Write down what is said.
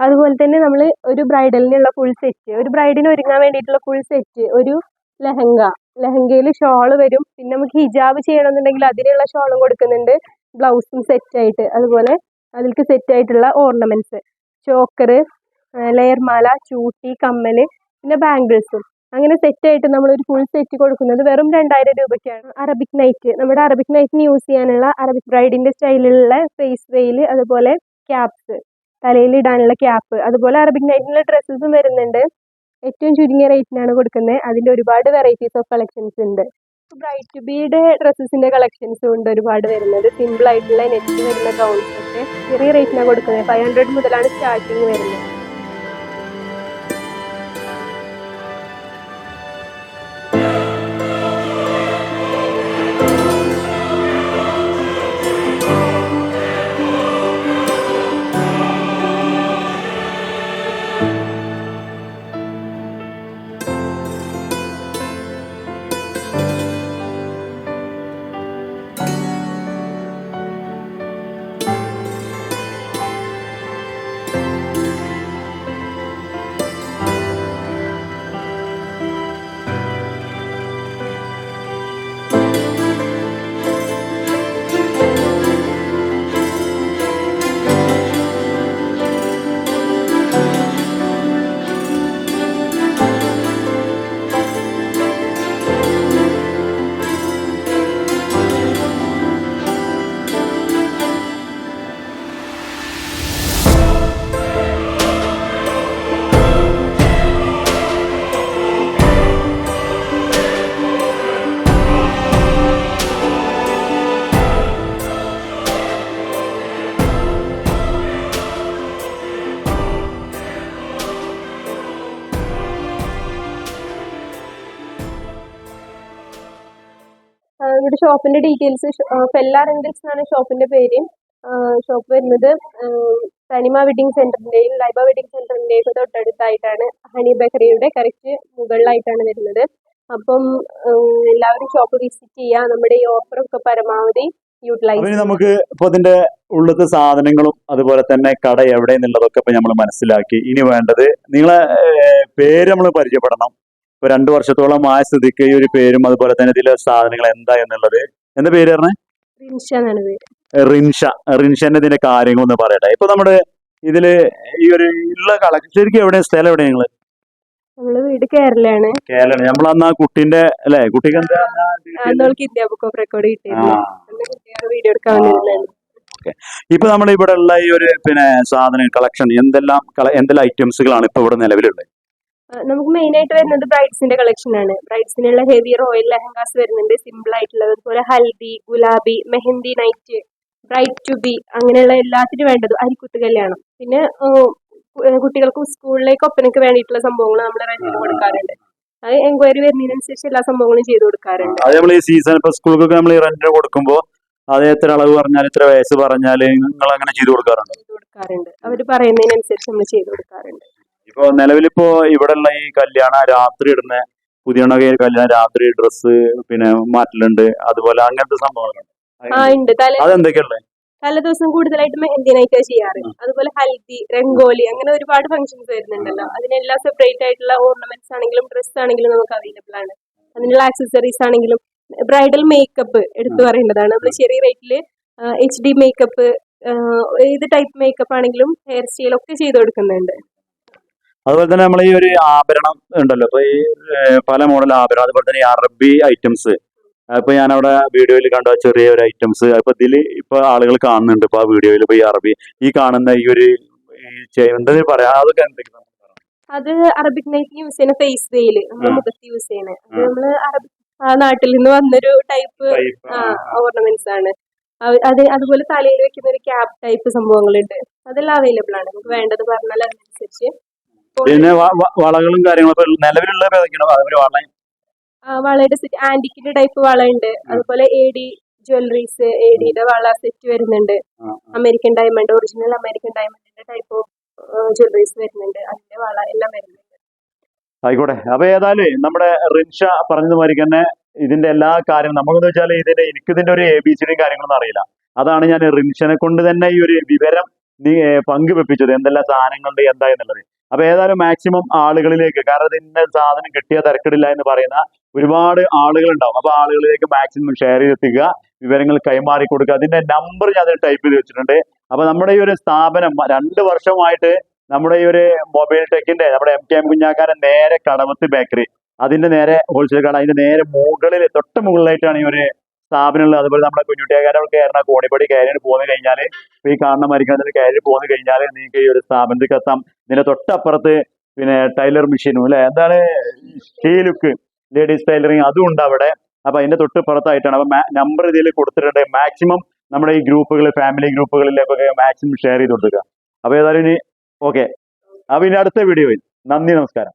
അതുപോലെ തന്നെ നമ്മൾ ഒരു ബ്രൈഡലിനുള്ള ഫുൾ സെറ്റ് ഒരു ബ്രൈഡിന് ഒരുങ്ങാൻ വേണ്ടിയിട്ടുള്ള ഫുൾ സെറ്റ് ഒരു ലെഹങ്ക. ലെഹങ്കയിൽ ഷോൾ വരും. പിന്നെ നമുക്ക് ഹിജാബ് ചെയ്യണമെന്നുണ്ടെങ്കിൽ അതിനുള്ള ഷോളും കൊടുക്കുന്നുണ്ട്. ബ്ലൗസും സെറ്റായിട്ട് അതുപോലെ അതിലേക്ക് സെറ്റായിട്ടുള്ള ഓർണമെന്റ്സ് ചോക്കർ ലെയർമാല ചൂട്ടി കമ്മൽ പിന്നെ ബാംഗിൾസും അങ്ങനെ സെറ്റായിട്ട് നമ്മളൊരു ഫുൾ സെറ്റ് കൊടുക്കുന്നത് വെറും രണ്ടായിരം രൂപയ്ക്കാണ്. അറബിക് നൈറ്റ് നമ്മുടെ അറബിക് നൈറ്റിന് യൂസ് ചെയ്യാനുള്ള അറബിക് ബ്രൈഡിന്റെ സ്റ്റൈലിലുള്ള ഫേസ് വെയിൽ അതുപോലെ ക്യാപ്സ് തലയിൽ ഇടാനുള്ള ക്യാപ്പ് അതുപോലെ അറബിക് നൈറ്റിനുള്ള ഡ്രസ്സസും വരുന്നുണ്ട്. ഏറ്റവും ചുരുങ്ങിയ റേറ്റിനാണ് കൊടുക്കുന്നത് അതിന്റെ ഒരുപാട് വെറൈറ്റീസ് ഓഫ് കളക്ഷൻസ് ഉണ്ട്. ബ്രൈറ്റ് ടു ബിയുടെ ഡ്രസ്സസിന്റെ കളക്ഷൻസും ഉണ്ട് ഒരുപാട് വരുന്നത്. സിമ്പിൾ ആയിട്ടുള്ള നെറ്റ് വരുന്ന ഗൗൺസ് ഒക്കെ. ചെറിയ റേറ്റിനാണ് കൊടുക്കുന്നത് ഫൈവ് ഹൺഡ്രഡ് മുതലാണ് സ്റ്റാർട്ടിങ് വരുന്നത്. ഇവിടെ ഷോപ്പിന്റെ ഡീറ്റെയിൽസ് ഫെല്ല റെന്റൽസ് എന്നാണ് ഷോപ്പിന്റെ പേര്. ഷോപ്പ് വരുന്നത് സനിമ തനിമ വെഡിങ് സെന്ററിന്റെയും ലൈബ വെഡിങ് സെന്ററിന്റെയും തൊട്ടടുത്തായിട്ടാണ് ഹണി ബേക്കറിയുടെ കറക്റ്റ് മുകളിലായിട്ടാണ് വരുന്നത്. അപ്പം എല്ലാവരും ഷോപ്പ് വിസിറ്റ് ചെയ്യുക. നമ്മുടെ ഈ ഓഫറൊക്കെ പരമാവധി യൂട്ടിലൈസ് നമുക്ക് ഇപ്പൊ ഇതിന്റെ ഉള്ളത്തെ സാധനങ്ങളും അതുപോലെ തന്നെ കട എവിടെ എന്നുള്ളതൊക്കെ ഇപ്പൊ നമ്മൾ മനസ്സിലാക്കി. ഇനി വേണ്ടത് നിങ്ങളെ പേര് നമ്മൾ പരിചയപ്പെടണം. ഇപ്പൊ രണ്ടു വർഷത്തോളം ആയ സ്ഥിതിക്ക് ഈ ഒരു പേരും അതുപോലെ തന്നെ ഇതിലെ സാധനങ്ങൾ എന്താ എന്നുള്ളത്. എന്താ പേര് പറഞ്ഞേ? റിൻഷ എന്നാണ് പേര്. റിൻഷ. റിൻഷന്റെ ഇതിന്റെ കാര്യങ്ങളൊന്ന് പറയട്ടെ. ഇപ്പൊ നമ്മുടെ ഇതിൽ ഈ ഒരു ഉള്ള കളക്ഷൻ ശരിക്കും എവിടെ സ്ഥലം എവിടെ നിങ്ങൾ? നമ്മൾ വീട് കേരളയാണ്. കേരളം നമ്മൾ അന്ന് ആ കുട്ടിന്റെ അല്ലെ? കുട്ടിക്ക് എന്താ നമ്മൾക്ക് ഇന്ത്യ ബുക്ക് ഓഫ് റെക്കോർഡ് കിട്ടിയിരുന്നു. ആ. വീഡിയോ എടുക്കാൻ ഇപ്പൊ നമ്മൾ ഇവിടെ ഉള്ള ഈ ഒരു പിന്നെ സാധനം കളക്ഷൻ എന്തെല്ലാം എന്തെല്ലാം ഐറ്റംസുകളാണ് ഇപ്പൊ ഇവിടെ നിലവിലുള്ളത്? ആ, നമുക്ക് മെയിൻ ആയിട്ട് വരുന്നത് ബ്രൈഡ്സിന്റെ കളക്ഷൻ ആണ്. ബ്രൈഡ്സിനുള്ള ഹെവി റോയൽ ലെഹങ്കാസ് വരുന്നുണ്ട്. സിമ്പിൾ ആയിട്ടുള്ളത്. അതുപോലെ haldi gulabi mehndi night bride to be അങ്ങനെയുള്ള എല്ലാത്തിനും വേണ്ടത് അരിക്കുത്ത് കല്യാണം. പിന്നെ കുട്ടികൾക്കും സ്കൂളിലേക്ക് ഒപ്പനയ്ക്ക് വേണ്ടിയിട്ടുള്ള സംഭവങ്ങൾ നമ്മൾ റെന്റിന് കൊടുക്കാറുണ്ട്. അത് എൻക്വയറി വരുന്നതിനനുസരിച്ച് എല്ലാ സംഭവങ്ങളും ചെയ്തു കൊടുക്കാറുണ്ട്. അത് നമ്മൾ ഈ സീസൺ ഇപ്പൊ സ്കൂളുകൾക്ക് നമ്മൾ റെന്റിന് കൊടുക്കുമ്പോൾ അത് എത്ര അളവ് പറഞ്ഞാൽ എത്ര വയസ്സ് പറഞ്ഞാൽ നിങ്ങൾ അങ്ങനെ ചെയ്തു കൊടുക്കാറുണ്ട്? ചെയ്തു കൊടുക്കാറുണ്ട്. അവർ പറയുന്നതിനനുസരിച്ച് നമ്മൾ ചെയ്തു കൊടുക്കാറുണ്ട്. ഇപ്പൊ നിലവിലിപ്പോ ഇവിടെ ഉള്ള ഈ കല്യാണ രാത്രി ഇടുന്ന പുതിയ കല്യാണ രാത്രി ഡ്രസ്സ് പിന്നെ മാറ്റലുണ്ട് അതുപോലെ അങ്ങനത്തെ സംഭവങ്ങളുണ്ട് ആ ഉണ്ട്. തലേ അതെന്തൊക്കെയുള്ളത്? തലേ ദിവസം കൂടുതലായിട്ട് മെഹന്തി നൈറ്റ് ചെയ്യാറ്. അതുപോലെ ഹൽദി രംഗോലി അങ്ങനെ ഒരുപാട് ഫംഗ്ഷൻസ് വരുന്നുണ്ടല്ലോ. അതിനെല്ലാം സെപ്പറേറ്റ് ആയിട്ടുള്ള ഓർണമെന്റ്സ് ആണെങ്കിലും ഡ്രസ് ആണെങ്കിലും നമുക്ക് അവൈലബിൾ ആണ്. അതിനുള്ള ആക്സസറീസ് ആണെങ്കിലും ബ്രൈഡൽ മേക്കപ്പ് എടുത്തു പറയേണ്ടതാണ്. നമ്മൾ ചെറിയ റേറ്റിൽ എച്ച് ഡി മേക്കപ്പ് ഏത് ടൈപ്പ് മേക്കപ്പ് ആണെങ്കിലും ഹെയർ സ്റ്റൈൽ ഒക്കെ ചെയ്ത് കൊടുക്കുന്നുണ്ട്. അതുപോലെ തന്നെ നമ്മൾ ഈ ഒരു ആഭരണം ഉണ്ടല്ലോ. ഇപ്പൊ ഈ പല മോഡൽ ആഭരണം അതുപോലെ തന്നെ അറബി ഐറ്റംസ് അപ്പൊ ഞാൻ അവിടെ വീഡിയോയിൽ കണ്ട ചെറിയ ഒരു ഐറ്റംസ് അപ്പൊ ഇതിൽ ഇപ്പൊ ആളുകൾ കാണുന്നുണ്ട് ഇപ്പൊ ആ വീഡിയോയിൽ ഇപ്പൊ ഈ അറബി ഈ കാണുന്ന ഈ ഒരു ഈ പറയാം. അതൊക്കെ എന്തൊക്കെയാണ് അത് അറബിക് നൈറ്റ് യൂസ് ചെയ്യുന്ന ഫേസ് വെയിൽ നമ്മൾ ആ. മുഖത്ത് യൂസ് ചെയ്യുന്നത് അത് നമ്മൾ അറബിക് നാട്ടിൽ നിന്ന് വന്നൊരു ടൈപ്പ് ഓർണമെന്റ്സ് ആണ്. അത് അതുപോലെ തലയിൽ വെക്കുന്ന ഒരു ക്യാപ് ടൈപ്പ് സംഭവങ്ങളുണ്ട്. അതെല്ലാം അവൈലബിൾ ആണ്. നമുക്ക് വേണ്ടത് പറഞ്ഞാൽ അതിനനുസരിച്ച് പിന്നെ വളകളും കാര്യങ്ങളും നിലവിലുള്ള ഏതൊക്കെയാണ്? അതുപോലെ വള. ആ, വളയുടെ സെറ്റ് ആന്റിക്കിന്റെ ടൈപ്പ് വളയുണ്ട്. ഉണ്ട് അതുപോലെ എ ഡി ജ്വല്ലറീസ് എ ഡിയുടെ വള സെറ്റ് വരുന്നുണ്ട്. അമേരിക്കൻ ഡയമണ്ട് ഒറിജിനൽ അമേരിക്കൻ ഡയമണ്ടിന്റെ ടൈപ്പ് ഓഫ് ജ്വല്ലറീസ് വരുന്നുണ്ട്. അതിന്റെ വള എല്ലാം വരുന്നുണ്ട്. ആയിക്കോട്ടെ. അപ്പൊ ഏതായാലും നമ്മുടെ റിൻഷ പറഞ്ഞതുമാതിരി തന്നെ ഇതിന്റെ എല്ലാ കാര്യങ്ങളും നമുക്കെന്ന് വെച്ചാൽ ഇതിന്റെ എനിക്ക് ഇതിന്റെ ഒരു എ ബി സി സിയുടെയും കാര്യങ്ങളൊന്നും അറിയില്ല. അതാണ് ഞാൻ റിൻഷനെ കൊണ്ട് തന്നെ ഈ ഒരു വിവരം പങ്കുവെപ്പിച്ചത്. എന്തെല്ലാം സാധനങ്ങളുണ്ട് എന്താ എന്നുള്ളത്. അപ്പൊ ഏതായാലും മാക്സിമം ആളുകളിലേക്ക് കാരണം ഇതിന്റെ സാധനം കിട്ടിയ തിരക്കിടില്ല എന്ന് പറയുന്ന ഒരുപാട് ആളുകൾ ഉണ്ടാവും അപ്പൊ ആളുകളിലേക്ക് മാക്സിമം ഷെയർ ചെയ്തെത്തിക്കുക വിവരങ്ങൾ കൈമാറി കൊടുക്കുക. അതിന്റെ നമ്പർ ഞാൻ ടൈപ്പ് ചെയ്ത് വെച്ചിട്ടുണ്ട്. അപ്പൊ നമ്മുടെ ഈ ഒരു സ്ഥാപനം രണ്ട് വർഷമായിട്ട് നമ്മുടെ ഈ ഒരു മൊബൈൽ ടെക്കിന്റെ നമ്മുടെ എം കെ എം കുഞ്ഞാക്കാരൻ നേരെ കടവത്ത് ബേക്കറി അതിന്റെ നേരെ ഹോൾസെയിൽ കട അതിന്റെ നേരെ മുകളിൽ തൊട്ട് മുകളിലായിട്ടാണ് ഈ ഒരു സ്ഥാപനം ഉള്ളത് അതുപോലെ നമ്മുടെ കുഞ്ഞുട്ടിയാക്കാരൻ കയറണ കോണിപ്പടി കയറി പോന്നു കഴിഞ്ഞാൽ ഈ കാണുന്ന മരിക്കുന്ന കയറി പോന്നു കഴിഞ്ഞാൽ നിങ്ങൾക്ക് ഈ ഒരു സ്ഥാപനത്തിൽ എത്താം. ഇതിന്റെ തൊട്ടപ്പുറത്ത് പിന്നെ ടൈലർ മെഷീനും അല്ലെ? എന്താണ് ഷീലുക്ക് ലേഡീസ് ടൈലറിങ് അതും ഉണ്ട് അവിടെ. അപ്പൊ അതിന്റെ തൊട്ട് പുറത്തായിട്ടാണ് അപ്പൊ നമ്പർ ഇതിൽ കൊടുത്തിട്ടുണ്ട്. മാക്സിമം നമ്മുടെ ഈ ഗ്രൂപ്പുകൾ ഫാമിലി ഗ്രൂപ്പുകളിലേക്കൊക്കെ മാക്സിമം ഷെയർ ചെയ്ത് കൊടുക്കുക. അപ്പൊ ഏതായാലും ഇനി ഓക്കെ അപ്പൊ ഇനി അടുത്ത വീഡിയോയിൽ നന്ദി നമസ്കാരം.